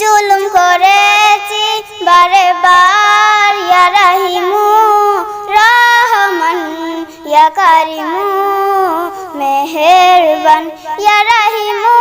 জুলুম করেছি বারে বার। ইয়া রাহিমু রহমান। ইয়া কারিমু মেহেরবান। ইয়া রাহিমু